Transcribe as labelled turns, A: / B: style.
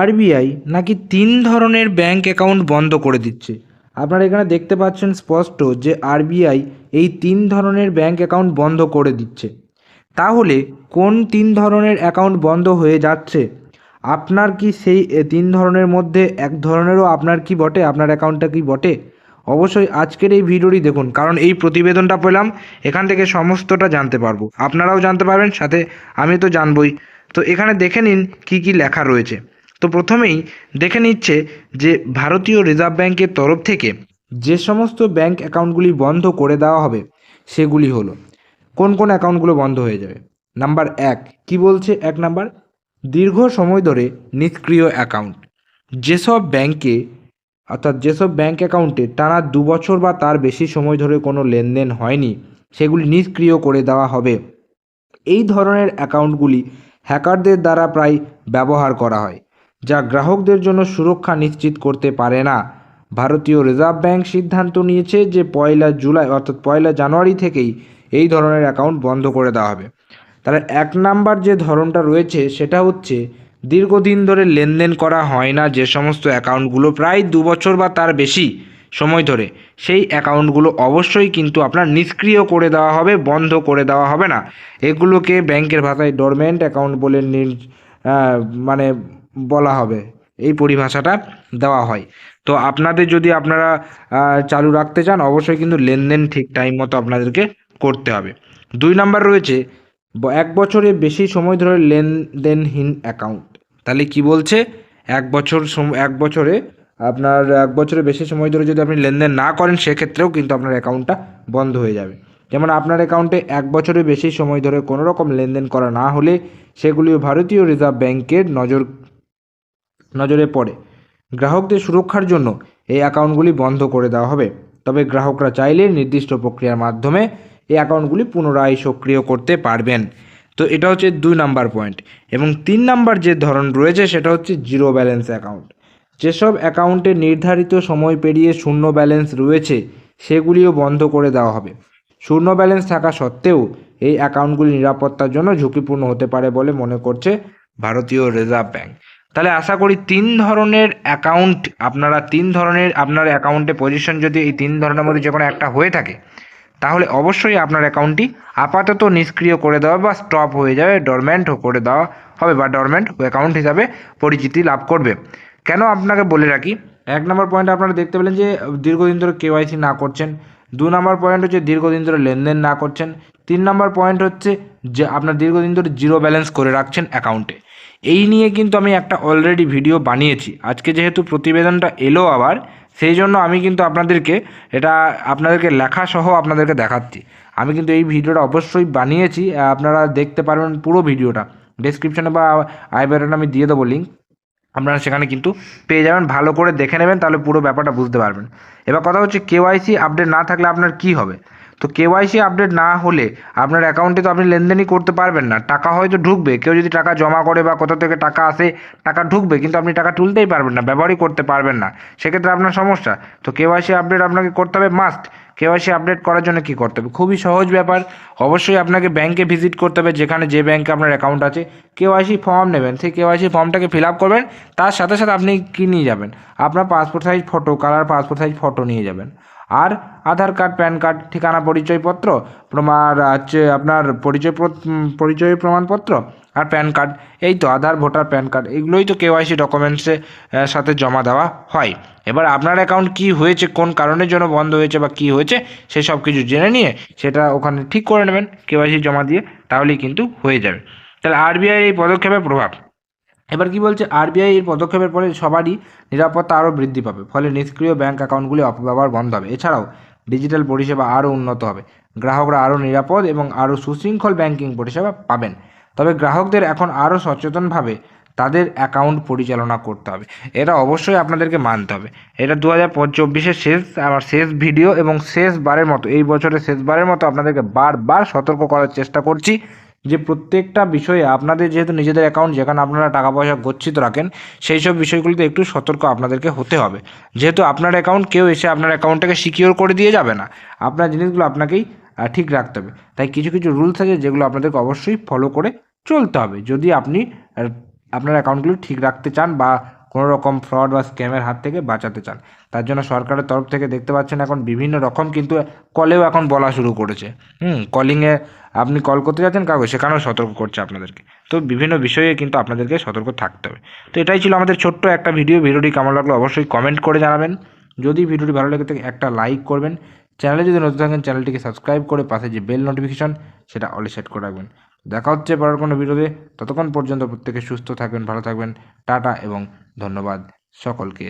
A: RBI নাকি তিন ধরনের ব্যাঙ্ক অ্যাকাউন্ট বন্ধ করে দিচ্ছে? আপনারা এখানে দেখতে পাচ্ছেন স্পষ্ট যে আরবিআই এই তিন ধরনের ব্যাঙ্ক অ্যাকাউন্ট বন্ধ করে দিচ্ছে। তাহলে কোন তিন ধরনের অ্যাকাউন্ট বন্ধ হয়ে যাচ্ছে? আপনার কি সেই তিন ধরনের মধ্যে এক ধরনেরও আপনার কি বটে? আপনার অ্যাকাউন্টটা কি বটে? অবশ্যই আজকের এই ভিডিওটি দেখুন, কারণ এই প্রতিবেদনটা পেলাম, এখান থেকে সমস্তটা জানতে পারব। আপনারাও জানতে পারবেন, সাথে আমি তো জানবই। তো এখানে দেখে নিন কি কি লেখা রয়েছে। তো প্রথমেই দেখে নিচ্ছে যে ভারতীয় রিজার্ভ ব্যাংকের তরফ থেকে যে সমস্ত ব্যাংক অ্যাকাউন্টগুলি বন্ধ করে দেওয়া হবে, সেগুলি হলো, কোন কোন অ্যাকাউন্টগুলো বন্ধ হয়ে যাবে? নাম্বার এক, কি বলছে? এক নাম্বার, দীর্ঘ সময় ধরে নিষ্ক্রিয় অ্যাকাউন্ট। যেসব ব্যাংকে, অর্থাৎ যেসব ব্যাংক অ্যাকাউন্টে টানা দু বছর বা তার বেশি সময় ধরে কোনো লেনদেন হয়নি, সেগুলি নিষ্ক্রিয় করে দেওয়া হবে। এই ধরনের অ্যাকাউন্টগুলি হ্যাকারদের দ্বারা প্রায় ব্যবহার করা হয়। যা গ্রাহকদের জন্য সুরক্ষা নিশ্চিত করতে পারে না। ভারতীয় রিজার্ভ ব্যাংক সিদ্ধান্ত নিয়েছে যে পয়লা জুলাই অর্থাৎ পয়লা জানুয়ারি থেকেই এই ধরনের অ্যাকাউন্ট বন্ধ করে দেওয়া হবে। তাহলে এক নাম্বার যে ধরনটা রয়েছে সেটা হচ্ছে, দীর্ঘদিন ধরে লেনদেন করা হয় না যে সমস্ত অ্যাকাউন্টগুলো, প্রায় দু বছর বা তার বেশি সময় ধরে। সেই অ্যাকাউন্টগুলো অবশ্যই কিন্তু আপনার নিষ্ক্রিয় করে দেওয়া হবে, বন্ধ করে দেওয়া হবে না। এগুলোকে ব্যাংকের ভাষায় ডরমেন্ট অ্যাকাউন্ট বলে মানে বলা হবে। এই পরিভাষাটা দেওয়া হয়। তো আপনাদের যদি আপনারা চালু রাখতে চান, অবশ্যই কিন্তু লেনদেন ঠিক টাইম মতো আপনাদেরকে করতে হবে। দুই নাম্বার রয়েছে এক বছরে বেশি সময় ধরে লেনদেনহীন অ্যাকাউন্ট তাহলে কি বলছে? এক বছর এক বছরে আপনার এক বছরে বেশি সময় ধরে যদি আপনি লেনদেন না করেন, সেক্ষেত্রেও কিন্তু আপনার অ্যাকাউন্টটা বন্ধ হয়ে যাবে। যেমন আপনার অ্যাকাউন্টে এক বছরের বেশি সময় ধরে কোনো রকম লেনদেন করা না হলে, সেগুলিও ভারতীয় রিজার্ভ ব্যাংকের নজর নজরে পড়ে। গ্রাহকদের সুরক্ষার জন্য এই অ্যাকাউন্টগুলি বন্ধ করে দেওয়া হবে। তবে গ্রাহকরা চাইলে নির্দিষ্ট প্রক্রিয়ার মাধ্যমে এই অ্যাকাউন্টগুলি পুনরায় সক্রিয় করতে পারবেন। তো এটা হচ্ছে দুই নাম্বার পয়েন্ট। এবং তিন নাম্বার যে ধরন রয়েছে সেটা হচ্ছে জিরো ব্যালেন্স অ্যাকাউন্ট। যেসব অ্যাকাউন্টে নির্ধারিত সময় পেরিয়ে শূন্য ব্যালেন্স রয়েছে, সেগুলিও বন্ধ করে দেওয়া হবে। শূন্য ব্যালেন্স থাকা সত্ত্বেও এই অ্যাকাউন্টগুলি নিরাপত্তার জন্য ঝুঁকিপূর্ণ হতে পারে বলে মনে করছে ভারতীয় রিজার্ভ ব্যাংক। তাহলে আশা করি তিন ধরনের অ্যাকাউন্ট আপনারা তিন ধরনের আপনার অ্যাকাউন্টে পজিশন যদি এই তিন ধরনের মধ্যে যে কোনো একটা হয়ে থাকে, তাহলে অবশ্যই আপনার অ্যাকাউন্টটি আপাতত নিষ্ক্রিয় করে দেওয়া বা স্টপ হয়ে যাবে ডরমেন্ট করে দেওয়া হবে বা ডরমেন্ট অ্যাকাউন্ট হিসাবে পরিচিতি লাভ করবে। কেন আপনাকে বলে রাখি? এক নম্বর পয়েন্ট আপনারা দেখতে পেলেন যে, দীর্ঘদিন ধরে কেওয়াইসি না করছেন, দু নম্বর পয়েন্ট হচ্ছে দীর্ঘদিন ধরে লেনদেন না করছেন, তিন নম্বর পয়েন্ট হচ্ছে যে, আপনার দীর্ঘদিন ধরে জিরো ব্যালেন্স করে রাখছেন অ্যাকাউন্টে এই নিয়ে কিন্তু আমি একটা অলরেডি ভিডিও বানিয়েছি। আজকে যেহেতু প্রতিবেদনটা এলো আবার, সেই জন্য আমি কিন্তু আপনাদেরকে এটা, আপনাদেরকে লেখা সহ আপনাদেরকে দেখাচ্ছি। আমি কিন্তু এই ভিডিওটা অবশ্যই বানিয়েছি আপনারা দেখতে পারবেন পুরো ভিডিওটা। ডেসক্রিপশনে বা আই আমি দিয়ে দেবো লিঙ্ক আপনারা সেখানে কিন্তু পেয়ে যাবেন। ভালো করে দেখে নেবেন, তাহলে পুরো ব্যাপারটা বুঝতে পারবেন। এবার কথা হচ্ছে কেওয়াইসি আপডেট না থাকলে আপনার কি হবে? তো কেওয়াইসি আপডেট না হলে আপনার অ্যাকাউন্টে তো আপনি লেনদেনই করতে পারবেন না। টাকা হয়তো ঢুকবে, কেউ যদি টাকা জমা করে বা কোথা থেকে টাকা আসে, টাকা ঢুকবে, কিন্তু আপনি টাকা তুলতেই পারবেন না, ব্যবহারই করতে পারবেন না। সেক্ষেত্রে আপনার সমস্যা। তো কেওয়াইসি আপডেট আপনাকে করতে হবে মাস্ট কেওয়াইসি আপডেট করার জন্য কী করতে হবে? খুবই সহজ ব্যাপার। অবশ্যই আপনাকে ব্যাংকে ভিজিট করতে হবে, যেখানে যে ব্যাংকে আপনার অ্যাকাউন্ট আছে। কেওয়াইসি ফর্ম নেবেন। সেই কেওয়াইসি ফর্মটাকে ফিল আপ করবেন। তার সাথে সাথে আপনি কী নিয়ে যাবেন? আপনার passport size photo colour passport size photo নিয়ে যাবেন। আর আধার কার্ড প্যান কার্ড ঠিকানা, পরিচয়পত্র, প্রমাণ হচ্ছে আপনার পরিচয় পরিচয় প্রমাণপত্র আর প্যান কার্ড, এই তো আধার, ভোটার, প্যান কার্ড, এগুলোই তো কেওয়াইসি ডকুমেন্টসের সাথে জমা দেওয়া হয়। এবার আপনার অ্যাকাউন্ট কি হয়েছে, কোন কারণের জন্য বন্ধ হয়েছে বা কি হয়েছে সেই সব কিছু জেনে নিয়ে সেটা ওখানে ঠিক করে নেবেন কেওয়াইসি জমা দিয়ে, তাহলেই কিন্তু হয়ে যাবে। তাহলে আরবিআই এই পদক্ষেপের প্রভাব। এবার কি বলছে আরবিআই এর পদক্ষেপের পরে সবারই নিরাপত্তা আরও বৃদ্ধি পাবে, ফলে নিষ্ক্রিয় ব্যাংক অ্যাকাউন্টগুলি অপব্যবহার বন্ধ হবে। এছাড়াও ডিজিটাল পরিষেবা আরও উন্নত হবে। গ্রাহকরা আরও নিরাপদ এবং আরও সুশৃঙ্খল ব্যাংকিং পরিষেবা পাবেন। তবে গ্রাহকদের এখন আরও সচেতনভাবে তাদের অ্যাকাউন্ট পরিচালনা করতে হবে। এটা অবশ্যই আপনাদেরকে মানতে হবে। এটা দু হাজার চব্বিশের শেষ, আমার শেষ ভিডিও এবং শেষবারের মতো, এই বছরের শেষবারের মতো আপনাদেরকে বারবার সতর্ক করার চেষ্টা করছি যে প্রত্যেকটা বিষয়ে আপনাদের যেহেতু নিজেদের অ্যাকাউন্ট যেখানে আপনারা টাকা পয়সা গচ্ছিত রাখেন, সেই সব বিষয়গুলিতে একটু সতর্ক আপনাদেরকে হতে হবে। যেহেতু আপনার অ্যাকাউন্ট কেউ এসে আপনার অ্যাকাউন্টটাকে সিকিওর করে দিয়ে যাবে না। আপনার জিনিসগুলো আপনাকেই ঠিক রাখতে হবে। তাই কিছু কিছু রুলস আছে যেগুলো আপনাদেরকে অবশ্যই ফলো করে চলতে হবে। যদি আপনি আপনার অ্যাকাউন্টগুলো ঠিক রাখতে চান বা কোনো রকম ফ্রড বা স্ক্যামের হাত থেকে বাঁচাতে চান, তার জন্য সরকারের তরফ থেকে দেখতে পাচ্ছেন এখন বিভিন্ন রকম কিন্তু কলেও এখন বলা শুরু করেছে। হুম কলিংয়ে আপনি কল করতে যাচ্ছেন কাউকে, সেখানেও সতর্ক করছে আপনাদেরকে। তো বিভিন্ন বিষয়ে কিন্তু আপনাদেরকে সতর্ক থাকতে হবে। তো এটাই ছিল আমাদের ছোট্ট একটা ভিডিও ভিডিওটি কেমন লাগল অবশ্যই কমেন্ট করে জানাবেন। যদি ভিডিওটি ভালো লেগে থাকে, একটা লাইক করবেন। চ্যানেলে যদি নতুন থাকেন, চ্যানেলটিকে সাবস্ক্রাইব করে পাশে যে বেল নোটিফিকেশান সেটা অলি সেট করে রাখবেন। দেখা হচ্ছে পরের কোনো ভিডিওতে। ততক্ষণ পর্যন্ত প্রত্যেকে সুস্থ থাকবেন, ভালো থাকবেন। টাটা এবং ধন্যবাদ সকলকে।